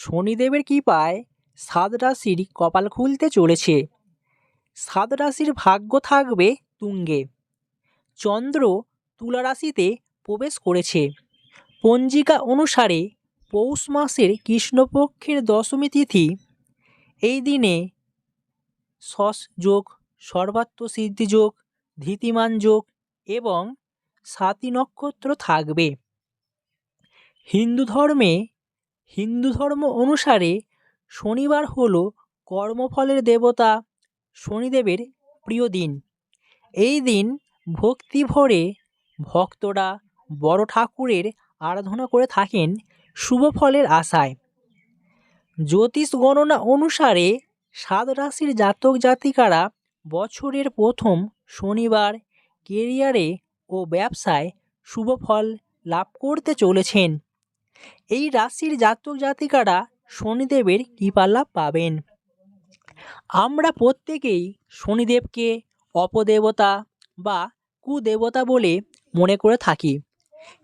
শনিদেবের কৃপায় সাত রাশির কপাল খুলতে চলেছে। সাত রাশির ভাগ্য থাকবে তুঙ্গে। চন্দ্র তুলা রাশিতে প্রবেশ করেছে। পঞ্জিকা অনুসারে পৌষ মাসের কৃষ্ণপক্ষের দশমী তিথি। এই দিনে শস যোগ, সর্বাত্ম সিদ্ধি যোগ, ধীতিমান যোগ এবং সাতী নক্ষত্র থাকবে। হিন্দু ধর্মে হিন্দু ধর্ম অনুসারে শনিবার হল কর্মফলের দেবতা শনিদেবের প্রিয় দিন। এই দিন ভক্তি ভরে ভক্তরা বড় ঠাকুরের আরাধনা করে থাকেন শুভ ফলের আশায়। জ্যোতিষ গণনা অনুসারে সাত রাশির জাতক জাতিকারা বছরের প্রথম শনিবার কেরিয়ারে ও ব্যবসায় শুভ ফল লাভ করতে চলেছেন। এই রাশির জাতক জাতিকারা শনিদেবের কৃপালাভ পাবেন। আমরা প্রত্যেকেই শনিদেবকে অপদেবতা বা কুদেবতা বলে মনে করে থাকি।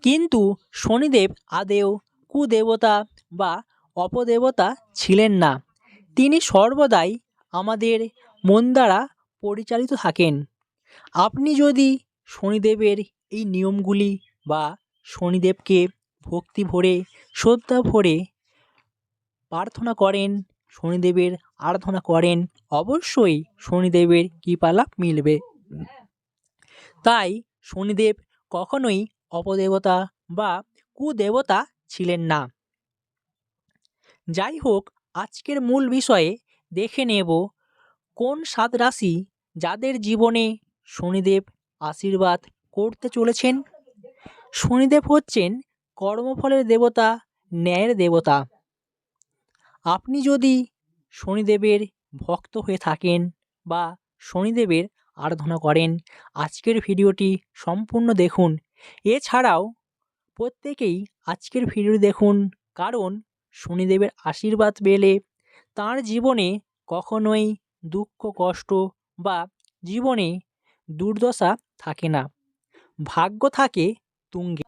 কিন্তু শনিদেব আদেও কুদেবতা বা অপদেবতা ছিলেন না। তিনি সর্বদাই আমাদের মন দ্বারা পরিচালিত থাকেন। আপনি যদি শনিদেবের এই নিয়মগুলি বা শনিদেবকে ভক্তি ভরে, শ্রদ্ধা ভরে প্রার্থনা করেন, শনিদেবের আরাধনা করেন, অবশ্যই শনিদেবের কৃপালাভ মিলবে। তাই শনিদেব কখনোই অপদেবতা বা কুদেবতা ছিলেন না। যাই হোক, আজকের মূল বিষয়ে দেখে নেব কোন সাত রাশি যাদের জীবনে শনিদেব আশীর্বাদ করতে চলেছেন। শনিদেব হচ্ছেন কর্মফলের দেবতা, ন্যায়ের দেবতা। আপনি যদি শনিদেবের ভক্ত হয়ে থাকেন বা শনিদেবের আরাধনা করেন, আজকের ভিডিওটি সম্পূর্ণ দেখুন। এছাড়াও প্রত্যেকেই আজকের ভিডিও দেখুন, কারণ শনিদেবের আশীর্বাদ পেলে তার জীবনে কখনোই দুঃখ, কষ্ট বা জীবনে দুর্দশা থাকে না। ভাগ্য থাকে তুঙ্গে।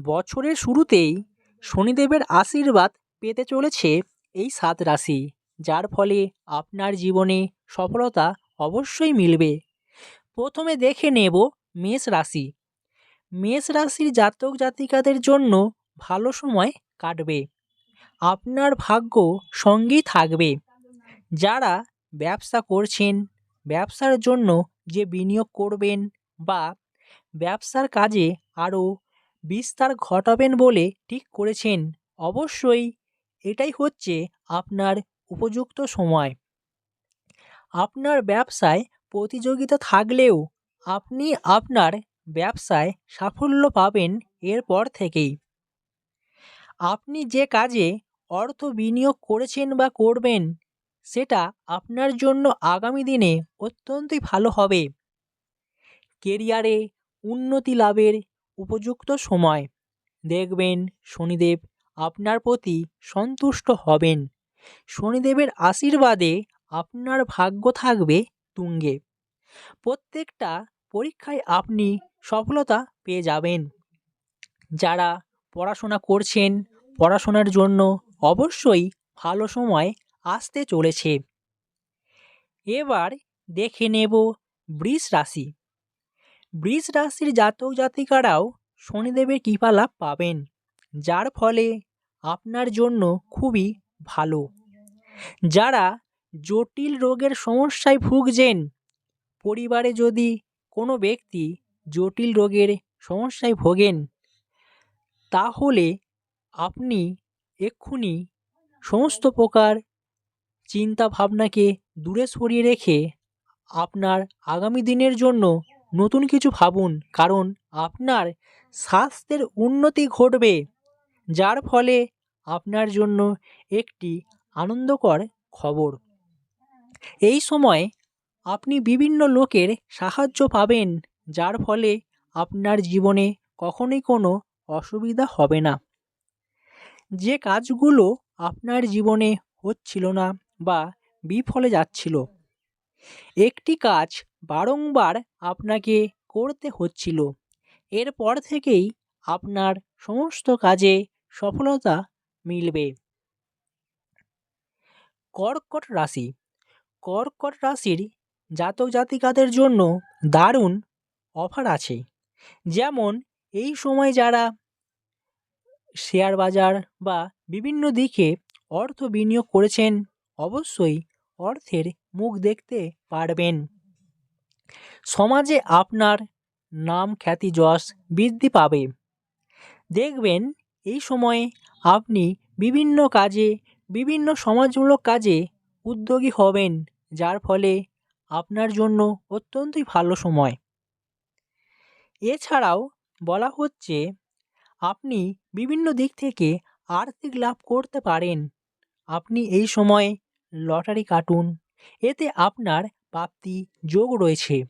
বছরের শুরুতেই শনিদেবের আশীর্বাদ পেতে চলেছে এই সাত রাশি, যার ফলে আপনার জীবনে সফলতা অবশ্যই মিলবে। প্রথমে দেখে নেব মেষ রাশি। মেষ রাশির জাতক জাতিকাদের জন্য ভালো সময় কাটবে। আপনার ভাগ্য সঙ্গী থাকবে। যারা ব্যবসা করছেন, ব্যবসার জন্য যে বিনিয়োগ করবেন বা ব্যবসার কাজে আরও বিস্তার ঘটাবেন বলে ঠিক করেছেন। অবশ্যই এটাই হচ্ছে আপনার উপযুক্ত সময়। আপনার ব্যবসায় প্রতিযোগিতা থাকলেও আপনি আপনার ব্যবসায় সাফল্য পাবেন এরপর থেকেই। আপনি যে কাজে অর্থ বিনিয়োগ করেছেন বা করবেন, সেটা আপনার জন্য আগামী দিনে অত্যন্তই ভালো হবে। কেরিয়ারে উন্নতি লাভের উপযুক্ত সময়। দেখবেন শনিদেব আপনার প্রতি সন্তুষ্ট হবেন। শনিদেবের আশীর্বাদে আপনার ভাগ্য থাকবে তুঙ্গে। প্রত্যেকটা পরীক্ষায় আপনি সফলতা পেয়ে যাবেন। যারা পড়াশোনা করছেন, পড়াশোনার জন্য অবশ্যই ভালো সময় আসতে চলেছে। এবার দেখে নেব বৃষ রাশি। বৃষ রাশির জাতক জাতিকারাও শনিদেবের কৃপা লাভ পাবেন, যার ফলে আপনার জন্য খুবই ভালো। যারা জটিল রোগের সমস্যায় ভুগছেন, পরিবারে যদি কোনো ব্যক্তি জটিল রোগের সমস্যায় ভোগেন, তাহলে আপনি এক্ষুনি সমস্ত প্রকার চিন্তা ভাবনাকে দূরে সরিয়ে রেখে আপনার আগামী দিনের জন্য নতুন কিছু ভাবুন, কারণ আপনার স্বাস্থ্যের উন্নতি ঘটবে, যার ফলে আপনার জন্য একটি আনন্দকর খবর। এই সময় আপনি বিভিন্ন লোকের সাহায্য পাবেন, যার ফলে আপনার জীবনে কখনোই কোনো অসুবিধা হবে না। যে কাজগুলো আপনার জীবনে হচ্ছিল না বা বিফলে যাচ্ছিল একটি কাজ বারংবার আপনাকে করতে হচ্ছিল। এরপর থেকেই আপনার সমস্ত কাজে সফলতা মিলবে। কর্কট রাশি। কর্কট রাশির জাতক জাতিকাদের জন্য দারুণ অফার আছে। যেমন এই সময় যারা শেয়ার বাজার বা বিভিন্ন দিকে অর্থ বিনিয়োগ করেছেন, অবশ্যই অর্থের মুখ দেখতে পারবেন। সমাজে আপনার নাম খ্যাতি যশ বৃদ্ধি পাবে। দেখবেন, এই সময়ে আপনি বিভিন্ন কাজে, বিভিন্ন সমাজমূলক কাজে উদ্যোগী হবেন, যার ফলে আপনার জন্য অত্যন্তই ভালো সময়। এছাড়াও বলা হচ্ছে, আপনি বিভিন্ন দিক থেকে আর্থিক লাভ করতে পারেন। আপনি এই সময়ে লটারি কাটুন। এতে আপনার প্রাপ্তি যোগ রয়েছে।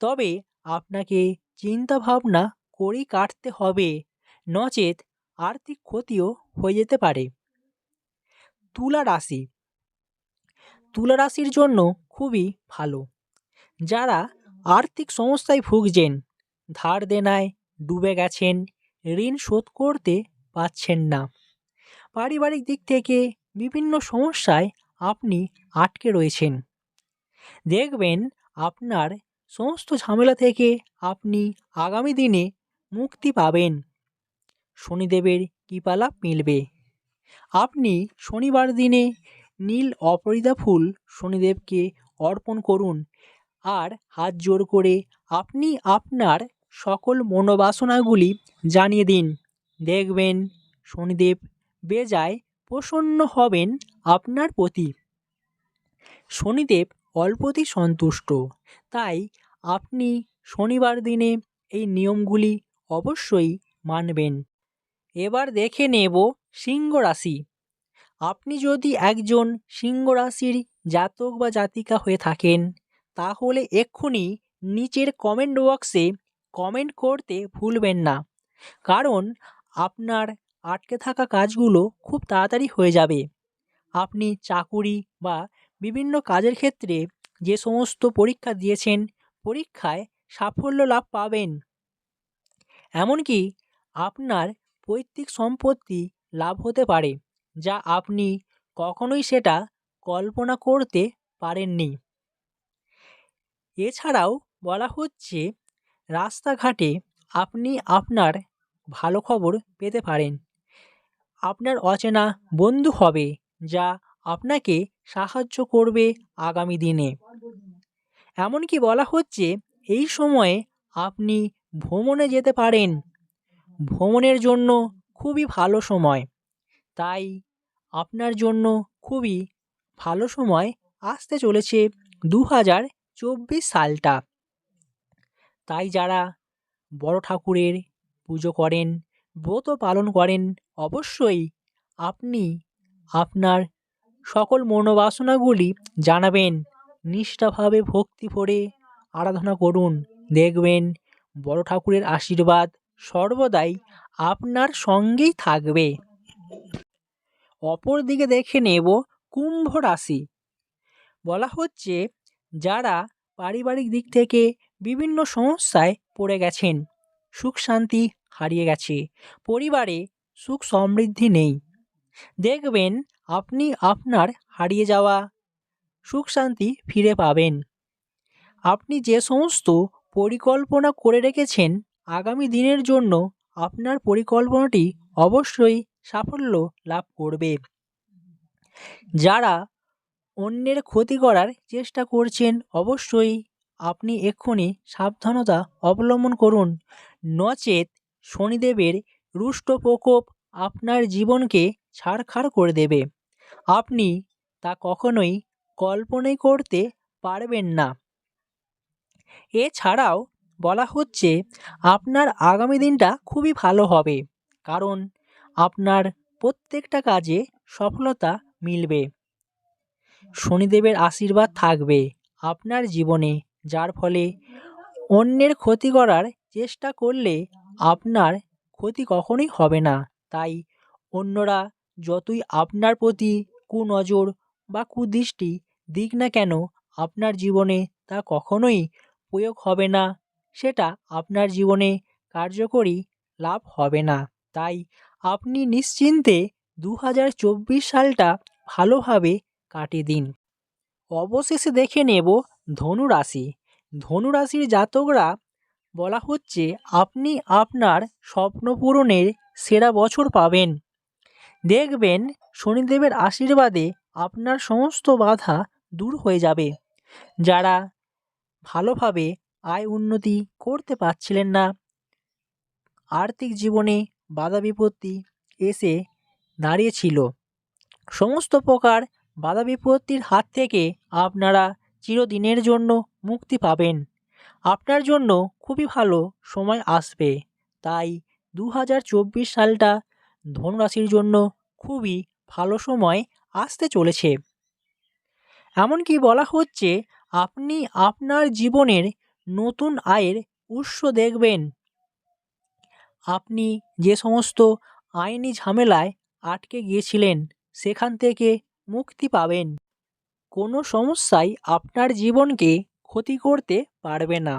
তবে আপনাকে চিন্তা ভাবনা করেই কাটতে হবে। নচেত আর্থিক ক্ষতিও হয়ে যেতে পারে। তুলা রাশি। তুলা রাশির জন্য খুবই ভালো। যারা আর্থিক সমস্যায় ভুগছেন, ধার দেনায় ডুবে গেছেন, ঋণ শোধ করতে পারছেন না। পারিবারিক দিক থেকে বিভিন্ন সমস্যায় আপনি আটকে রয়েছেন। দেখবেন আপনার সমস্ত ঝামেলা থেকে আপনি আগামী দিনে মুক্তি পাবেন। শনিদেবের কৃপালাভ মিলবে। আপনি শনিবার দিনে নীল অপরিদা ফুল শনিদেবকে অর্পণ করুন আর হাত জোর করে আপনি আপনার সকল মনোবাসনাগুলি জানিয়ে দিন। দেখবেন শনিদেব বেজায় প্রসন্ন হবেন আপনার প্রতি। শনিদেব অল্পতেই সন্তুষ্ট। তাই আপনি শনিবার দিনে এই নিয়মগুলি অবশ্যই মানবেন। এবার দেখে নেব সিংহ রাশি। আপনি যদি একজন সিংহ রাশির জাতক বা জাতিকা হয়ে থাকেন, তাহলে এক্ষুনি নিচের কমেন্ট বক্সে কমেন্ট করতে ভুলবেন না। কারণ আপনার আটকে থাকা কাজগুলো খুব তাড়াতাড়ি হয়ে যাবে। আপনি চাকুরি বা বিভিন্ন কাজের ক্ষেত্রে যে সমস্ত পরীক্ষা দিয়েছেন, পরীক্ষায় সাফল্য লাভ পাবেন। এমনকি আপনার পৈতৃক সম্পত্তি লাভ হতে পারে, যা আপনি কখনোই সেটা কল্পনা করতে পারেননি। এছাড়াও বলা হচ্ছে, রাস্তাঘাটে আপনি আপনার ভালো খবর পেতে পারেন। আপনার অচেনা বন্ধু হবে যা আপনাকে সাহায্য করবে আগামী দিনে। এমনকি বলা হচ্ছে, এই সময়ে আপনি ভ্রমণে যেতে পারেন। ভ্রমণের জন্য খুবই ভালো সময়। তাই আপনার জন্য খুবই ভালো সময় আসতে চলেছে দু হাজার চব্বিশ সালটা। তাই যারা বড় ঠাকুরের পুজো করেন, ব্রত পালন করেন, অবশ্যই আপনি আপনার সকল মনোবাসনাগুলি জানাবেন। নিষ্ঠাভাবে ভক্তি ভরে আরাধনা করুন। দেখবেন বড় ঠাকুরের আশীর্বাদ সর্বদাই আপনার সঙ্গেই থাকবে। অপর দিকে দেখে নেব কুম্ভ রাশি। বলা হচ্ছে যারা পারিবারিক দিক থেকে বিভিন্ন সমস্যায় পড়ে গেছেন, সুখ শান্তি হারিয়ে গেছে, পরিবারে সুখ সমৃদ্ধি নেই। দেখবেন আপনি আপনার হারিয়ে যাওয়া সুখ শান্তি ফিরে পাবেন। আপনি যে সমস্ত পরিকল্পনা করে রেখেছেন, আগামী দিনের জন্য আপনার পরিকল্পনাটি অবশ্যই সাফল্য লাভ করবে। যারা অন্যের ক্ষতি করার চেষ্টা করছেন, অবশ্যই আপনি এক্ষুনি সাবধানতা অবলম্বন করুন। নচেত শনিদেবের রুষ্ট প্রকোপ আপনার জীবনকে ছাড়খাড় করে দেবে। আপনি তা কখনোই কল্পনাই করতে পারবেন না। এছাড়াও বলা হচ্ছে, আপনার আগামী দিনটা খুবই ভালো হবে, কারণ আপনার প্রত্যেকটা কাজে সফলতা মিলবে। শনিদেবের আশীর্বাদ থাকবে আপনার জীবনে, যার ফলে অন্যের ক্ষতি করার চেষ্টা করলে আপনার ক্ষতি কখনোই হবে না। তাই অন্যরা যতই আপনার প্রতি কুনজর বা কুদৃষ্টি দিক না কেন, আপনার জীবনে তা কখনোই প্রয়োগ হবে না। সেটা আপনার জীবনে কার্যকরী লাভ হবে না। তাই আপনি নিশ্চিন্তে দু হাজার চব্বিশ সালটা ভালোভাবে কাটিয়ে দিন। অবশেষে দেখে নেব ধনুরাশি। ধনুরাশির জাতকরা বলা হচ্ছে, আপনি আপনার স্বপ্ন পূরণের সেরা বছর পাবেন। দেখবেন, শনিদেবের আশীর্বাদে আপনার সমস্ত বাধা দূর হয়ে যাবে। যারা ভালোভাবে আয় উন্নতি করতে পারছিলেন না, আর্থিক জীবনে বাধা বিপত্তি এসে দাঁড়িয়েছিল সমস্ত প্রকার বাধা বিপত্তির হাত থেকে আপনারা চিরদিনের জন্য মুক্তি পাবেন। আপনার জন্য খুবই ভালো সময় আসবে। তাই দু হাজার চব্বিশ সালটা ধনুরাশির জন্য খুবই ভালো সময় আসতে চলেছে। এমনকি বলা হচ্ছে আপনি আপনার জীবনের নতুন আয়ের উৎস দেখবেন। আপনি যে সমস্ত আইনি ঝামেলায় আটকে গিয়েছিলেন, সেখান থেকে মুক্তি পাবেন। কোনো সমস্যাই আপনার জীবনকে ক্ষতি করতে পারবে না।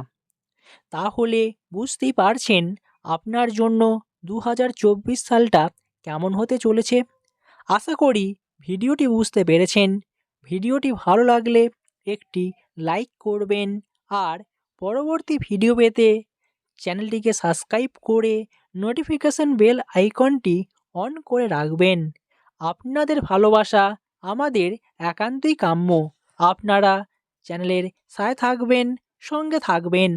তাহলে বুঝতেই পারছেন আপনার জন্য দু হাজার চব্বিশ সালটা কেমন হতে চলেছে? আশা করি ভিডিওটি বুঝতে পেরেছেন। ভিডিওটি ভালো লাগলে একটি লাইক করবেন আর পরবর্তী ভিডিও পেতে চ্যানেলটিকে সাবস্ক্রাইব করে নোটিফিকেশন বেল আইকনটি অন করে রাখবেন। আপনাদের ভালোবাসা আমাদের একান্তই কাম্য। আপনারা চ্যানেলের সাথে থাকবেন সঙ্গে থাকবেন।